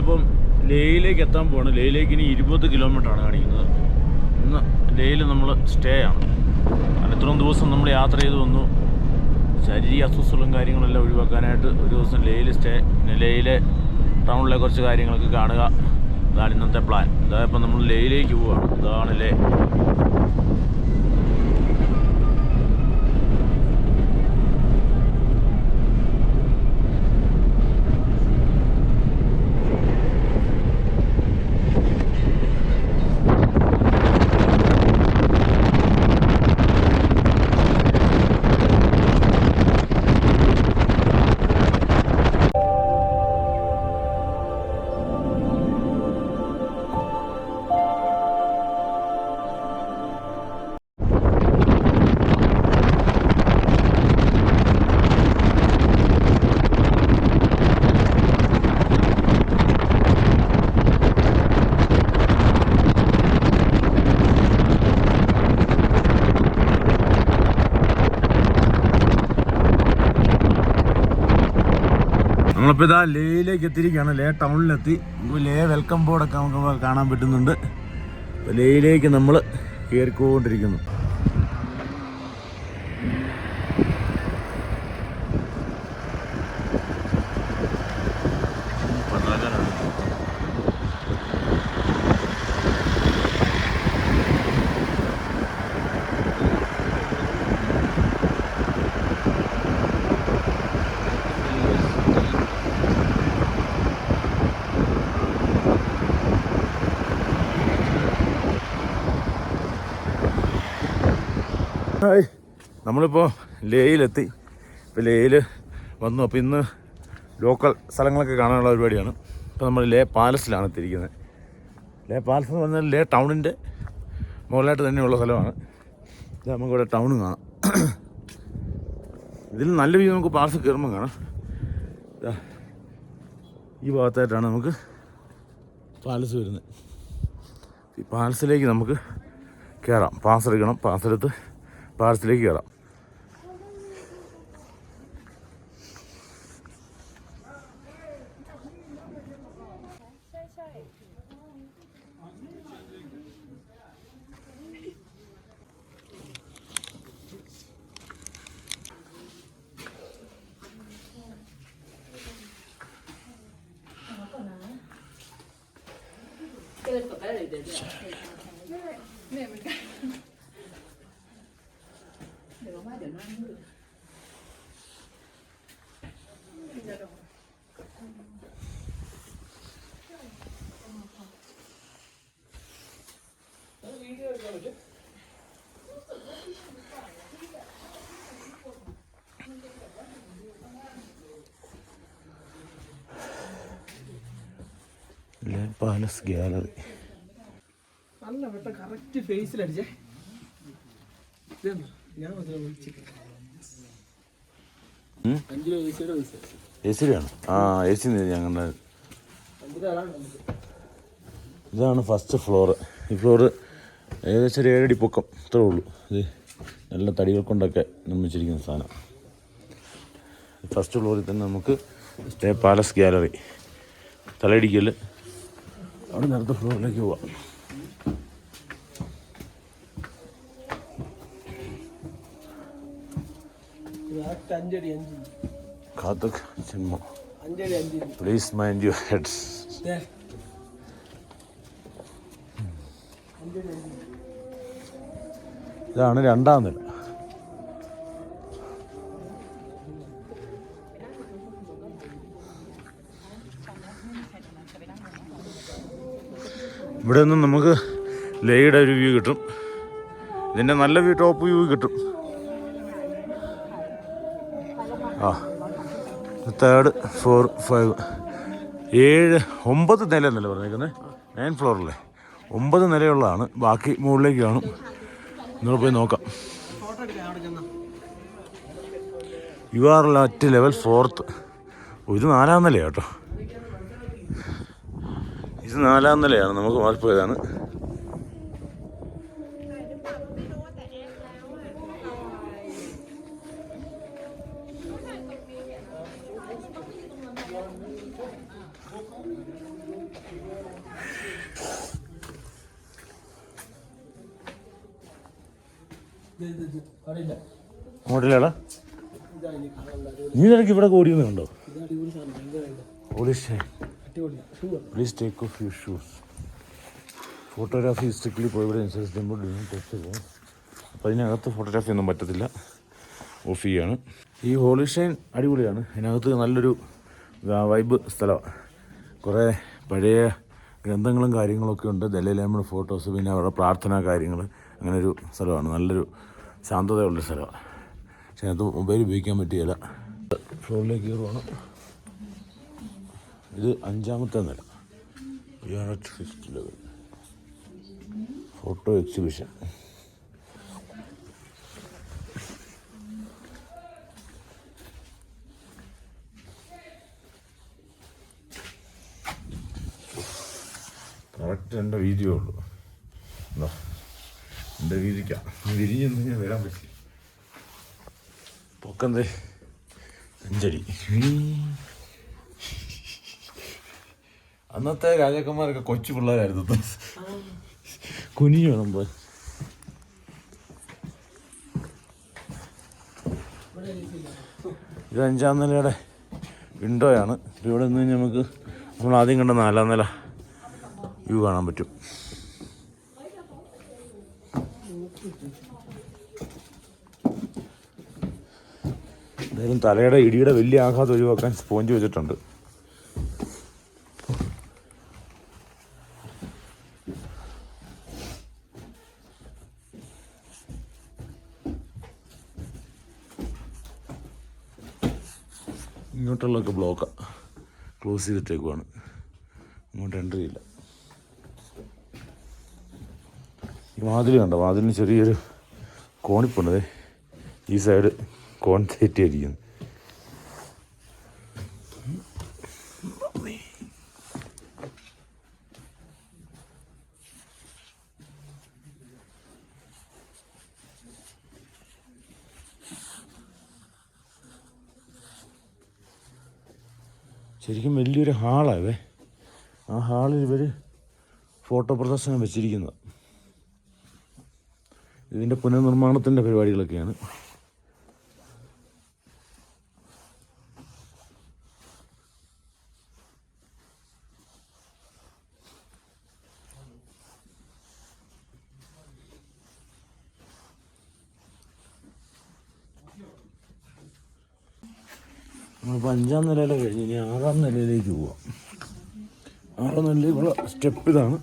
നമ്മളിപ്പം ലേയിലേക്ക് എത്താൻ പോവാണ്. ലേയിലേക്ക് ഇനി ഇരുപത് കിലോമീറ്ററാണ് കാണിക്കുന്നത്. ഇന്ന് ലേയിൽ നമ്മൾ സ്റ്റേ ആണ്. ഇത്രയും ദിവസം നമ്മൾ യാത്ര ചെയ്ത് വന്നു. ശാരീരിക അസ്വസ്ഥകളും കാര്യങ്ങളെല്ലാം ഒഴിവാക്കാനായിട്ട് ഒരു ദിവസം ലേയിൽ സ്റ്റേ പിന്നെ ലേയിലെ ടൗണിലെ കുറച്ച് കാര്യങ്ങളൊക്കെ കാണുക. ഇതാണ് ഇന്നത്തെ പ്ലാൻ ഇതായപ്പോൾ നമ്മൾ ലേയിലേക്ക് പോവുകയാണ് ഇതാണ് ലേ നമ്മളിപ്പോൾ ഇതാ ലേയിലേക്ക് എത്തിയിരിക്കുകയാണ്. ലേ ടൗണിലെത്തി. ലേ വെൽക്കം ബോർഡൊക്കെ നമുക്ക് കാണാൻ പറ്റുന്നുണ്ട്. ഇപ്പോൾ ലേയിലേക്ക് നമ്മൾ കയറിക്കൊണ്ടിരിക്കുന്നു ഹായ്. നമ്മളിപ്പോൾ ലേയിലെത്തി. ഇപ്പോൾ ലേയിൽ വന്നു. അപ്പോൾ ഇന്ന് ലോക്കൽ സ്ഥലങ്ങളൊക്കെ കാണാനുള്ള പരിപാടിയാണ്. ഇപ്പോൾ നമ്മൾ ലേ പാലസിലാണ് എത്തിയിരിക്കുന്നത്. ലേ പാലസ് എന്ന് പറഞ്ഞാൽ ലേ ടൗണിന്റെ മുകളിലായിട്ട് തന്നെയുള്ള സ്ഥലമാണ്. ഇത് നമുക്കിവിടെ ടൗൺ കാണാം. ഇതിൽ നല്ല രീതിയിൽ നമുക്ക് പാലസ് കയറുമ്പോൾ കാണാം. ഈ ഭാഗത്തായിട്ടാണ് നമുക്ക് പാലസ് വരുന്നത്. ഈ പാലസിലേക്ക് നമുക്ക് കയറാം. പാസ് എടുക്കണം. പാസ് എടുത്ത് പാലസിലേക്ക് കയറാം. ലേ പാലസ് ഗ്യാലറി നല്ല വെട്ട കറക്റ്റ് ഫേസിലടിച്ചേ ഇതെന്താ? എ സിയിലാണ് ആ എ സി ഞാൻ. ഇതാണ് ഫസ്റ്റ് ഫ്ലോറ് ഈ ഫ്ലോറ് ഏകദേശം ഒരു ഏഴടി പൊക്കം ഇത്രേ ഉള്ളൂ. ഇത് നല്ല തടികൾ കൊണ്ടൊക്കെ നിർമ്മിച്ചിരിക്കുന്ന സാധനം. ഫസ്റ്റ് ഫ്ലോറിൽ തന്നെ നമുക്ക് സ്റ്റേ പാലസ് ഗ്യാലറി തലയിടിക്കൽ അവിടെ നേരത്തെ ഫ്ലോറിലേക്ക് പോവാം കറക്റ്റ് അഞ്ചടി അഞ്ച്. കാത്തക് ജന്മ അഞ്ചടി അഞ്ച്. പ്ലീസ് മൈൻഡ് യുവർ ഹെഡ്സ് ഇതാണ് രണ്ടാം നില. ഇവിടെ നിന്നും നമുക്ക് ലേയുടെ ഒരു വ്യൂ കിട്ടും. ഇതിന്റെ നല്ല വ്യൂ ടോപ്പ് വ്യൂ കിട്ടും. ആ തേർഡ് ഫോർ ഫൈവ് ഏഴ് ഒമ്പത് നില എന്നല്ലേ പറഞ്ഞേക്കുന്നത് നയൻ ഫ്ലോറല്ലേ ഒമ്പത് നിലയുള്ളതാണ്. ബാക്കി മുകളിലേക്ക് കാണും. നിങ്ങൾ പോയി നോക്കാം. You are at level fourth ഇത് നാലാം നിലയാട്ടോ ഇത് നാലാം നിലയാണ്. നമുക്ക് മാറിപ്പോയതാണ്. അങ്ങോട്ടില്ലേടാ? നീ നിനക്ക് ഇവിടെ ഓടിയുന്നുണ്ടോ. Police take off your shoes photography strictly prohibited അപ്പോൾ അതിനകത്ത് ഫോട്ടോഗ്രാഫി ഒന്നും പറ്റത്തില്ല. ഓഫ് ചെയ്യാണ്. ഈ ഹോളിഷൈൻ അടിപൊളിയാണ്. അതിനകത്ത് നല്ലൊരു വൈബ് സ്ഥലമാണ് കുറേ പഴയ ഗ്രന്ഥങ്ങളും കാര്യങ്ങളൊക്കെ ഉണ്ട്. ദലൈലാമയുടെ ഫോട്ടോസ് പിന്നെ അവരുടെ പ്രാർത്ഥനാ കാര്യങ്ങൾ അങ്ങനെ ഒരു സ്ഥലമാണ് നല്ലൊരു ശാന്തതയുള്ള സ്ഥലമാണ് പക്ഷേ അത് മൊബൈൽ ഉപയോഗിക്കാൻ പറ്റിയില്ല. ഫ്ലോറിലേക്ക് കയറുവാണ്. ഇത് അഞ്ചാമത്തെ നില. Unit fifth photo exhibition correct എന്റെ വീഡിയോ ഉള്ളൂ. എന്റെ വിരിക്കാം വിരിഞ്ഞൊന്നും ഞാൻ വരാൻ പറ്റി. പൊക്കന്തേ? അഞ്ചടി അന്നത്തെ രാജാക്കന്മാരൊക്കെ കൊച്ചു പിള്ളേരായിരുന്നു. കുനിഞ്ഞു വേണം പോയി ഇത് അഞ്ചാം നിലയുടെ വിൻഡോയാണ്. ഇവിടെ നിന്ന് നമുക്ക് നമ്മൾ ആദ്യം കണ്ട നാലാം നില വ്യൂ കാണാൻ പറ്റും. എന്തായാലും തലയുടെ ഇടിയുടെ വലിയ ആഘാതം ഒഴിവാക്കാൻ സ്പോഞ്ച് വെച്ചിട്ടുണ്ട്. ഇങ്ങോട്ടുള്ളതൊക്കെ ബ്ലോക്കാണ് ക്ലോസ് ചെയ്തിട്ടേക്കുവാണ്. ഇങ്ങോട്ട് എൻട്രി ഇല്ല. ഈ വാതിൽ കണ്ടോ? വാതിലിന് ചെറിയൊരു കോണിപ്പുണ്ട് ഈ സൈഡ് കോൺ തെറ്റിയിരിക്കുന്നു ശരിക്കും വലിയൊരു ഹാളാവേ ആ ഹാളിൽ ഇവർ ഫോട്ടോ പ്രദർശനം വെച്ചിരിക്കുന്നത്. ഇതിന്റെ പുനർനിർമ്മാണത്തിന്റെ പരിപാടികളൊക്കെയാണ്. നമ്മളിപ്പോൾ അഞ്ചാം നിലയിലെ കഴിഞ്ഞ് ഇനി ആറാം നിലയിലേക്ക് പോവാം ആറാം നിലയിലേക്കുള്ള സ്റ്റെപ്പ് ഇതാണ്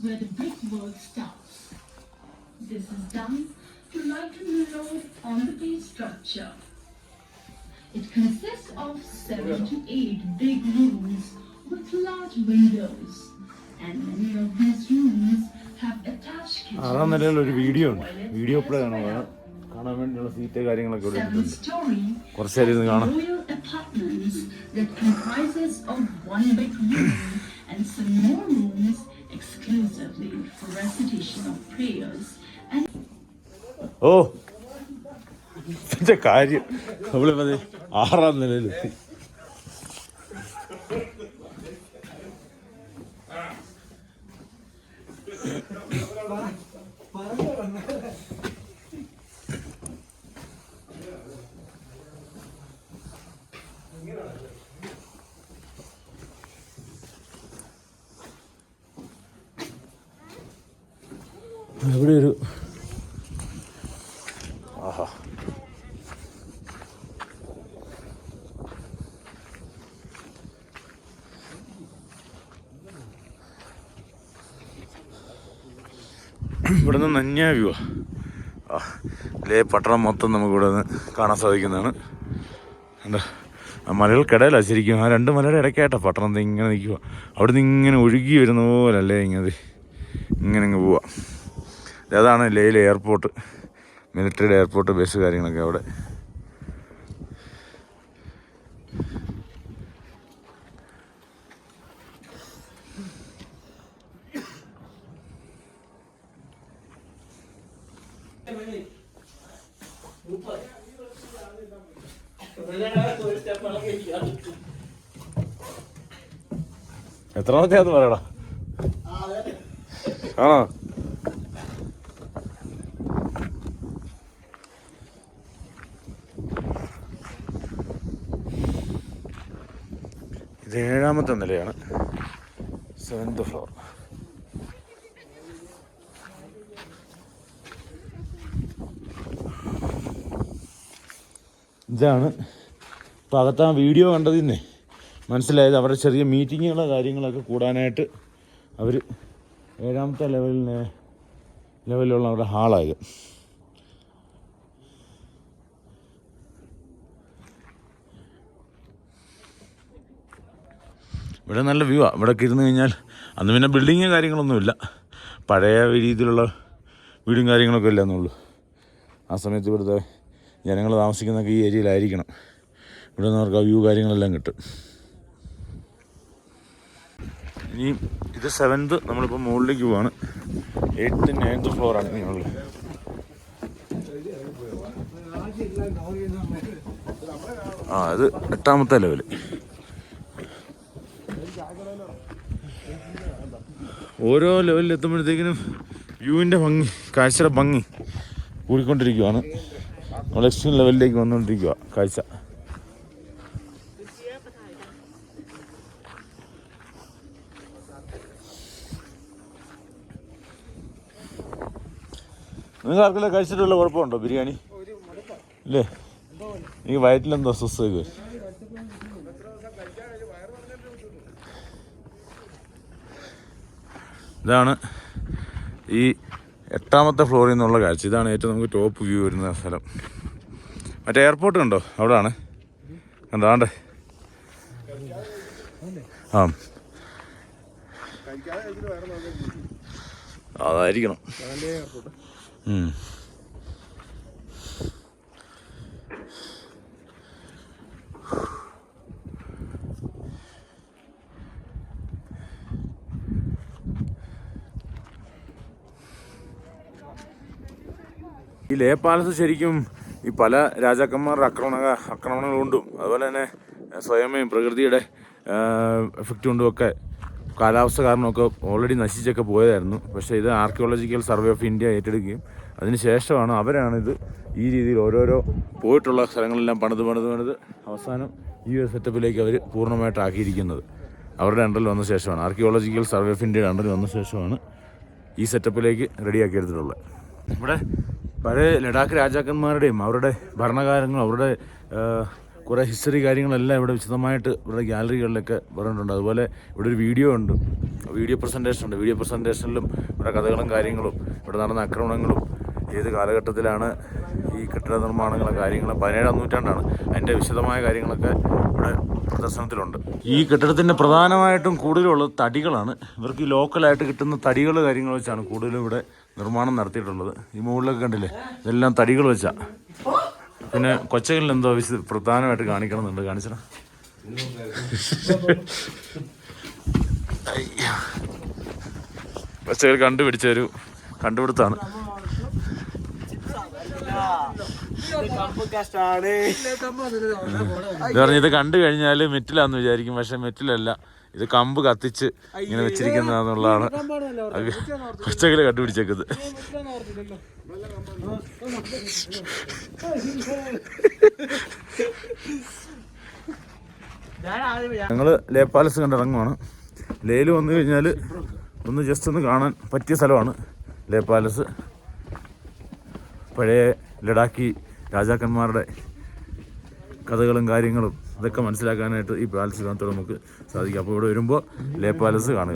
where the brickwork starts. This is done to lighten the load on the base structure. It consists of seven to eight big rooms with large windows, and many of these rooms have attached ആറാം നിലയിൽ ഒരു video ഉണ്ട് video and ഇപ്പോഴേ കാണാൻ വേണ്ടിയുള്ള seat കാര്യങ്ങളൊക്കെ ഇവിടെ Seventh ഇട്ടിട്ടുണ്ട് story കുറച്ച് നേരം ഇരുന്ന് കാണാം royal apartments that comprises of ഇവിടെ ഒരു ആഹാ. ഇവിടെ നന്യാ വ്യൂ ആ. ലേ പട്ടണം മൊത്തം നമുക്ക് ഇവിടെ നിന്ന് കാണാൻ സാധിക്കുന്നതാണ്. എന്താ ആ മലകൾക്കിടയിലാണ് ശരിക്കും. ആ രണ്ട് മലയുടെ ഇടയ്ക്കായിട്ടാണ് പട്ടണം ഇങ്ങനെ നിൽക്കുക. അവിടെ നിന്ന് ഇങ്ങനെ ഒഴുകി വരുന്ന പോലെ അല്ലേ ഇങ്ങനെ ഇങ്ങനെ അങ്ങ് പോവാ. അതാണ് ലേയിലെ എയർപോർട്ട്. മിലിറ്ററിയുടെ എയർപോർട്ട് ബസ് കാര്യങ്ങളൊക്കെ അവിടെ. എത്ര എത്രാമത്തെയാന്ന് പറയടാ? ആണോ ഇത് ഏഴാമത്തെ നിലയാണ് സെവൻത് ഫ്ലോർ. ഇതാണ് ഇപ്പോൾ അകത്ത് ആ വീഡിയോ കണ്ടതിന്നേ മനസ്സിലായത് അവരുടെ ചെറിയ മീറ്റിങ്ങുകളോ കാര്യങ്ങളൊക്കെ കൂടാനായിട്ട് അവർ ഏഴാമത്തെ ലെവലിന് ലെവലിലുള്ള അവരുടെ ഹാളായത്. ഇവിടെ നല്ല വ്യൂ ആണ് ഇവിടെ ഇരുന്ന് കഴിഞ്ഞാൽ അന്ന് പിന്നെ ബിൽഡിങ് കാര്യങ്ങളൊന്നുമില്ല പഴയ രീതിയിലുള്ള വീടും കാര്യങ്ങളൊക്കെ ഇല്ല എന്നുള്ളൂ. ആ സമയത്ത് ഇവിടുത്തെ ജനങ്ങൾ താമസിക്കുന്നൊക്കെ ഈ ഏരിയയിലായിരിക്കണം. ഇവിടെ നിന്ന് അവർക്ക് ആ വ്യൂ കാര്യങ്ങളെല്ലാം കിട്ടും. ഇനി ഇത് സെവൻത്ത് നമ്മളിപ്പോൾ മുകളിലേക്ക് പോവാണ്. എയ്ത്ത് നയൻത്ത് ഫ്ലോറാണ് ഇനിയുള്ളത് ആ അത് എട്ടാമത്തെ ലെവൽ ഓരോ ലെവലിൽ എത്തുമ്പോഴത്തേക്കിനും വ്യൂവിന്റെ ഭംഗി കാഴ്ചയുടെ ഭംഗി കൂടിക്കൊണ്ടിരിക്കുവാണ്. നമ്മൾ എക്സ്ട്രീം ലെവലിലേക്ക് വന്നുകൊണ്ടിരിക്കുക കാഴ്ച. നിങ്ങൾ ആർക്കെല്ലാം കഴിച്ചിട്ടുള്ള കുഴപ്പമുണ്ടോ ബിരിയാണി? ഇല്ലേ? എനിക്ക് വയറ്റിലെന്തോ അസ്വസ്ഥതയൊക്കെ. ഇതാണ് ഈ എട്ടാമത്തെ ഫ്ലോറിൽ നിന്നുള്ള കാഴ്ച. ഇതാണ് ഏറ്റവും നമുക്ക് ടോപ്പ് വ്യൂ വരുന്ന സ്ഥലം. മറ്റേ എയർപോർട്ട് കണ്ടോ? അവിടാണ്. കണ്ടോ? ആണ്ടേ. ആ. അതായിരിക്കണം. ഈ ലേ പാലസ് ശരിക്കും ഈ പല രാജാക്കന്മാരുടെ ആക്രമണ ആക്രമണങ്ങൾ കൊണ്ടും അതുപോലെ തന്നെ സ്വയമേയും പ്രകൃതിയുടെ എഫക്റ്റ് കൊണ്ടും ഒക്കെ കാലാവസ്ഥ കാരണമൊക്കെ ഓൾറെഡി നശിച്ചൊക്കെ പോയതായിരുന്നു. പക്ഷേ ഇത് ആർക്കിയോളജിക്കൽ സർവേ ഓഫ് ഇന്ത്യ ഏറ്റെടുക്കുകയും അതിന് ശേഷമാണ് ഇത് ഈ രീതിയിൽ ഓരോരോ പോയിട്ടുള്ള സ്ഥലങ്ങളെല്ലാം പണിത് പണിത് പണിത് അവസാനം ഈ ഒരു സെറ്റപ്പിലേക്ക് അവർ പൂർണമായിട്ട് ആക്കിയിരിക്കുന്നത് അവരുടെ അണ്ടറിൽ വന്ന ശേഷമാണ്. ആർക്കിയോളജിക്കൽ സർവേ ഓഫ് ഇന്ത്യയുടെ അണ്ടറിൽ വന്ന ശേഷമാണ് ഈ സെറ്റപ്പിലേക്ക് റെഡിയാക്കി എടുത്തിട്ടുള്ളത്. ഇവിടെ പഴയ ലഡാക്ക് രാജാക്കന്മാരുടെയും അവരുടെ ഭരണകാലങ്ങളും അവരുടെ കുറേ ഹിസ്റ്ററി കാര്യങ്ങളെല്ലാം ഇവിടെ വിശദമായിട്ട് ഇവിടെ ഗ്യാലറികളിലൊക്കെ പറഞ്ഞിട്ടുണ്ട്. അതുപോലെ ഇവിടെ ഒരു വീഡിയോ ഉണ്ട്. വീഡിയോ പ്രസന്റേഷൻ ഉണ്ട്. വീഡിയോ പ്രസന്റേഷനിലും ഇവിടെ കഥകളും കാര്യങ്ങളും ഇവിടെ നടന്ന ആക്രമണങ്ങളും ഏത് കാലഘട്ടത്തിലാണ് ഈ കെട്ടിട നിർമ്മാണങ്ങളും കാര്യങ്ങളും പതിനേഴാം നൂറ്റാണ്ടാണ്. അതിന്റെ വിശദമായ കാര്യങ്ങളൊക്കെ ഇവിടെ പ്രദർശനത്തിലുണ്ട്. ഈ കെട്ടിടത്തിന്റെ പ്രധാനമായിട്ടും കൂടുതലുള്ളത് തടികളാണ്. ഇവർക്ക് ലോക്കലായിട്ട് കിട്ടുന്ന തടികൾ കാര്യങ്ങൾ വെച്ചാണ് കൂടുതലും ഇവിടെ നിർമ്മാണം നടത്തിയിട്ടുള്ളത്. ഈ മുകളിലൊക്കെ കണ്ടില്ലേ? ഇതെല്ലാം തടികൾ വെച്ചാ. പിന്നെ കൊച്ചകളിൽ എന്തോ വിശ പ്രധാനമായിട്ട് കാണിക്കണമെന്നുണ്ട്. കാണിച്ചടാ. കൊച്ചകൾ കണ്ടുപിടിച്ച ഒരു കണ്ടുപിടുത്താണ്. ഇത് പറഞ്ഞ ഇത് കണ്ടു കഴിഞ്ഞാൽ മെറ്റിലാന്ന് വിചാരിക്കും. പക്ഷെ മെറ്റിലല്ല. ഇത് കമ്പ് കത്തിച്ച് ഇങ്ങനെ വെച്ചിരിക്കുന്നതാണ് കൊച്ചകൾ കണ്ടുപിടിച്ചേക്കുന്നത്. ഞങ്ങൾ ലേ പാലസ് കണ്ടിറങ്ങുവാണ്. ലേയിൽ വന്നു കഴിഞ്ഞാൽ ഒന്ന് ജസ്റ്റ് ഒന്ന് കാണാൻ പറ്റിയ സ്ഥലമാണ് ലേ പാലസ് പഴയ ലഡാക്കി രാജാക്കന്മാരുടെ കഥകളും കാര്യങ്ങളും ഇതൊക്കെ മനസ്സിലാക്കാനായിട്ട് ഈ പാലസിനകത്ത് നമുക്ക് സാധിക്കും. അപ്പോൾ ഇവിടെ വരുമ്പോൾ ലേ പാലസ് കാണുക